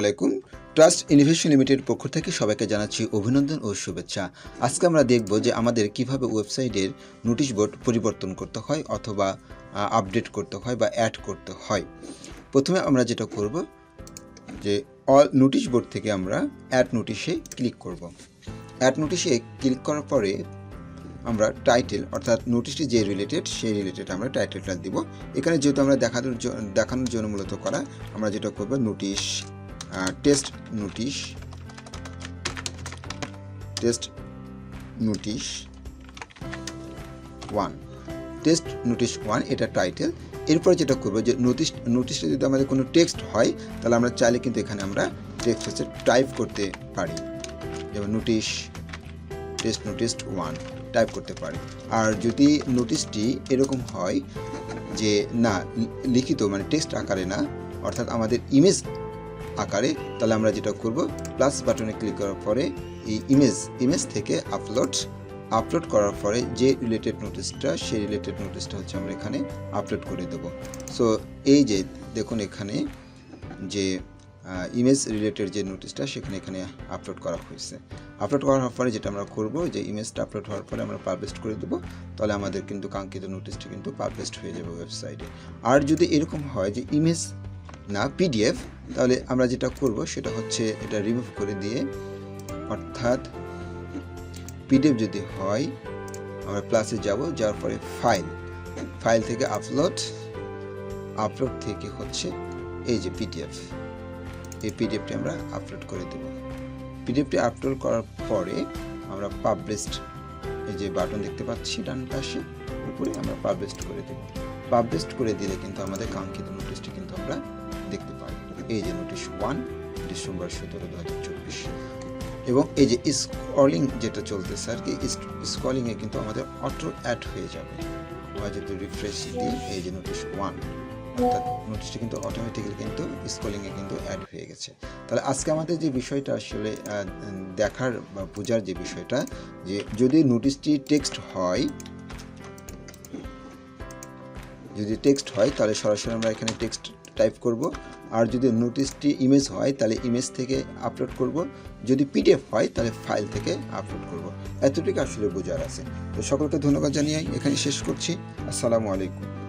আলাইকুম trust innovation limited পক্ষ থেকে সবাইকে জানাচ্ছি অভিনন্দন ও শুভেচ্ছা। আজকে আমরা দেখব যে আমাদের কীভাবে ওয়েবসাইটের নোটিশ বোর্ড পরিবর্তন করতে হয় অথবা আপডেট করতে হয় বা অ্যাড করতে হয়। প্রথমে আমরা যেটা করব যে অল নোটিশ বোর্ড থেকে আমরা অ্যাড নোটিশে ক্লিক করব। অ্যাড নোটিশে ক্লিক করার পরে আমরা টাইটেল অর্থাৎ নোটিশটি যে রিলেটেড সেই রিলেটেড আমরা টাইটেলটা দিব। এখানে যেহেতু আমরা দেখানোর দেখানোর জন্য মূলত করা, আমরা যেটা করব notice test notice test notice one test notice one এটা টাইটেল এরপরে যেটা করব যে নোটিশ নোটিশটা যদি আমাদের কোনো টেক্সট হয়, তাহলে আমরা চাইলে কিন্তু এখানে আমরা টেক্সট হচ্ছে টাইপ করতে পারি। যেমন notice test notice one type করতে পারি। আর যদি নোটিশটি এরকম হয় যে না লিখিত মানে টেক্সট আকারে না, অর্থাৎ আমাদের ইমেজ আকারে, তাহলে আমরা যেটা করব প্লাস বাটনে ক্লিক করার পরে এই ইমেজ ইমেজ থেকে আপলোড আপলোড করার পরে যে রিলেটেড নোটিশটা সেই রিলেটেড নোটিশটা হচ্ছে আমরা এখানে আপলোড করে দেব। সো এই যে দেখুন এখানে যে ইমেজ রিলেটেড যে নোটিশটা সেখানে এখানে আপলোড করা হয়েছে। আপলোড করার পরে যেটা আমরা করব, যে ইমেজটা আপলোড হওয়ার পরে আমরা পাবলিশ করে দেবো, তাহলে আমাদের কিন্তু কাঙ্ক্ষিত নোটিশটি কিন্তু পাবলিশড হয়ে যাবে ওয়েবসাইটে আর যদি এরকম হয় যে ইমেজ না পিডিএফ তাহলে আমরা যেটা করব সেটা হচ্ছে এটা রিমুভ করে দিয়ে, অর্থাৎ পিডিএফ যদি হয়, আমরা প্লাসে যাব, যাওয়ার পরে ফাইল ফাইল থেকে আপলোড আপলোড থেকে হচ্ছে এই যে পিডিএফ এই পিডিএফটি আমরা আপলোড করে দেব। পিডিএফটি আপলোড করার পরে আমরা পাবলিশড এই যে বাটন দেখতে পাচ্ছি, ডান পাশে, উপরে আমরা পাবলিশড করে দেব। পাবলিশড করে দিলে কিন্তু আমাদের কাঙ্ক্ষিত নোটিশটি কিন্তু আমরা দেখতে পাই এই যে নোটিশ ওয়ান ডিসেম্বর সতেরো দু হাজার চব্বিশ। এবং এই যে স্কলিং যেটা চলতেছে আর কি স্কলিংয়ে কিন্তু আমাদের অটো অ্যাড হয়ে যাবে। যদি রিফ্রেশ দিই, এই যে নোটিশ ওয়ান অর্থাৎ নোটিশটি কিন্তু অটোমেটিক্যালি কিন্তু স্কলিংয়ে কিন্তু অ্যাড হয়ে গেছে। তাহলে আজকে আমাদের যে বিষয়টা আসলে দেখার বা বোঝার যে বিষয়টা, যে যদি নোটিশটি টেক্সট হয়, যদি টেক্সট হয়, তাহলে সরাসরি আমরা এখানে টেক্সট টাইপ করব। আর যদি নোটিশটি ইমেজ হয়, তাহলে ইমেজ থেকে আপলোড করব। যদি পিডিএফ হয়, তাহলে ফাইল থেকে আপলোড করব। এতটুকু আসলে বোঝার আছে। তো সকলকে ধন্যবাদ জানিয়ে এখানে শেষ করছি। আসসালামু আলাইকুম।